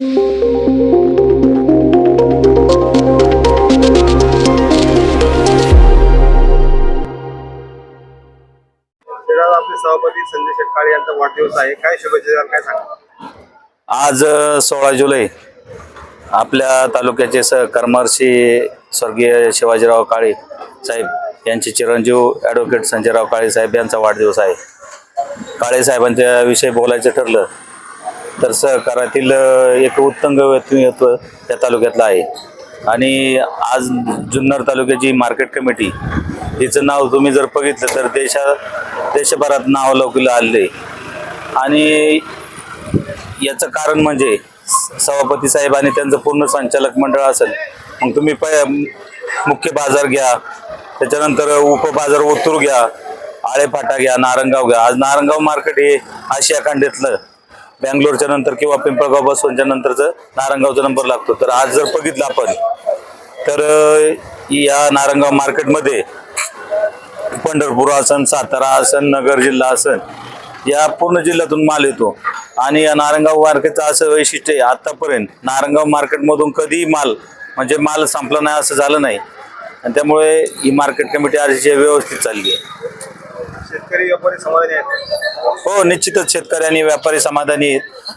आज आपले सभापती संजय शेटकाळे यांचा वाढदिवस आहे. काय शुभेच्छा काय सांगा आज सोळा जुलै आपल्या तालुक्याचे सहकर्मर्षी स्वर्गीय शिवाजीराव काळे साहेब यांचे चिरंजीव ॲडव्होकेट संजयराव काळे साहेब यांचा वाढदिवस आहे. काळे साहेबांच्या विषयी बोलायचं ठरलं तर सहकारातील एक उत्तंग व्यक्तिमत्व त्या तालुक्यातलं आहे. आणि आज जुन्नर तालुक्याची मार्केट कमिटी हिचं नाव तुम्ही जर बघितलं तर देशा देशभरात नाव लौकिलं आले आणि याचं कारण म्हणजे सभापती साहेब आणि त्यांचं पूर्ण संचालक मंडळ असेल मग तुम्ही प मुख्य बाजार घ्या त्याच्यानंतर उपबाजार ओतूर घ्या आळेफाटा घ्या नारंगाव घ्या. आज नारंगाव मार्केट हे आशिया खंडातलं बँगलोरच्या नंतर किंवा पिंपळगाव बसवनच्या नंतरचं नारंगावचा नंबर लागतो तर आज जर बघितलं आपण तर या नारंगाव मार्केटमध्ये पंढरपूर असन सातारा असन नगर जिल्हा असन या पूर्ण जिल्ह्यातून माल येतो. आणि या नारंगाव मार्केटचं असं वैशिष्ट्य आहे आतापर्यंत नारंगाव मार्केटमधून कधीही माल म्हणजे माल संपला नाही असं झालं नाही. आणि त्यामुळे ही मार्केट कमिटी अतिशय व्यवस्थित चालली आहे. शेतकरी व्यापारी समाधानी आहेत? हो निश्चितच शेतकरी आणि व्यापारी समाधानी आहेत.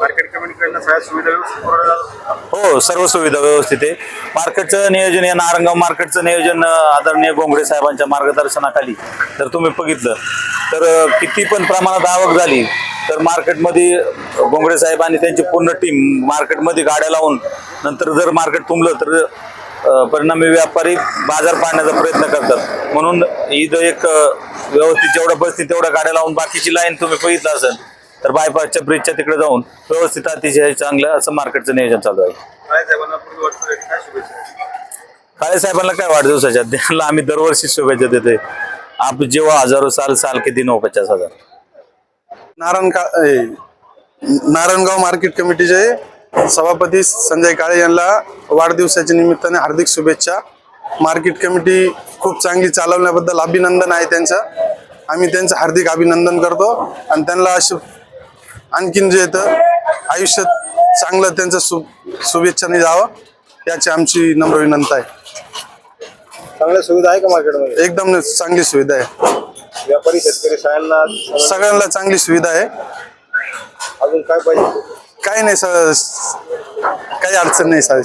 मार्केट कमिटीकडनं सगळ्या सुविधा व्यवस्थित पुरवल्या हो सर्व सुविधा व्यवस्थित आहे. मार्केटचं नियोजन या नारंगाव मार्केटचं नियोजन अं, आदरणीय गोंगडे साहेबांच्या मार्गदर्शनाखाली. जर तुम्ही बघितलं तर अं, किती पण प्रमाणात आवक झाली तर मार्केटमध्ये गोंगडे साहेब आणि त्यांची पूर्ण टीम मार्केटमध्ये गाड्या लावून नंतर जर मार्केट तुंबलं तर परिणामी व्यापारी बाजार पाहण्याचा प्रयत्न करतात. म्हणून इथं एक व्यवस्थित जेवढं बसतील तेवढ्या गाड्या लावून बाकीची लाईन तुम्ही बघितलं असेल तर बायपासच्या ब्रिजच्या तिकडे जाऊन व्यवस्थित अतिशय चांगलं असं मार्केटचं नियोजन चालू आहे. काळे साहेबांना काय वाढदिवसाच्या त्यांना आम्ही दरवर्षी शुभेच्छा देतोय. आप जेव्हा हजारो साल साल के दिन हो पचास हजार. नारायण का नारायणगाव मार्केट कमिटीचे सभापती संजय काळे यांना वाढदिवसाच्या निमित्ताने हार्दिक शुभेच्छा. मार्केट कमिटी खूप चांगली चालवण्याबद्दल अभिनंदन आहे त्यांचं. आम्ही त्यांचं हार्दिक अभिनंदन करतो. आणि त्यांना अशी आणखीन जे येतं आयुष्यात चांगलं त्यांचं शु शुभेच्छाने जावं याची आमची नम्र विनंती आहे. चांगल्या सुविधा आहे का मार्केटमध्ये? एकदम चांगली सुविधा आहे. व्यापारी शेतकरी शाळांना सगळ्यांना चांगली सुविधा आहे. अजून काय पाहिजे? काही नाही सर. काही अडचण नाही सर.